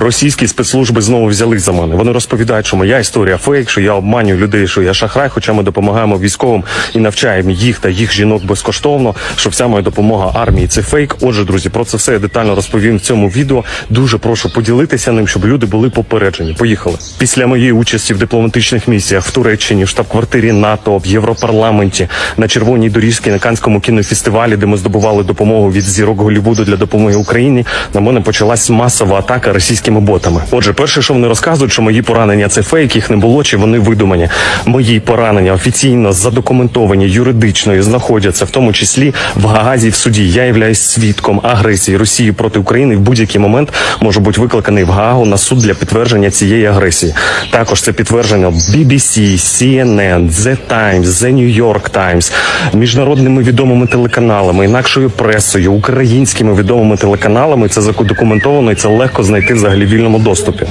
Російські спецслужби знову взялись за мене. Вони розповідають, що моя історія фейк, що я обманюю людей, що я шахрай, хоча ми допомагаємо військовим і навчаємо їх та їх жінок безкоштовно. Що вся моя допомога армії це фейк. Отже, друзі, про це все я детально розповім в цьому відео. Дуже прошу поділитися ним, щоб люди були попереджені. Поїхали після моєї участі в дипломатичних місіях в Туреччині, в штаб-квартирі НАТО, в Європарламенті, на червоній доріжці на Канському кінофестивалі, де ми здобували допомогу від зірок Голлівуду для допомоги Україні. На мене почалась масова атака російськими ботами. Отже, перше, що вони розказують, що мої поранення це фейк, їх не було, чи вони видумані. Мої поранення офіційно задокументовані юридично і знаходяться в тому числі в Гаазі в суді. Я являюсь свідком агресії Росії проти України. В будь-який момент можу бути викликаний в Гаагу на суд для підтвердження цієї агресії. Також це підтверджено BBC, CNN, The Times, The New York Times, міжнародними відомими телеканалами, інакшою пресою, українськими відомими телеканалами. Це задокументовано і це легко знайти взагалі вільному доступі.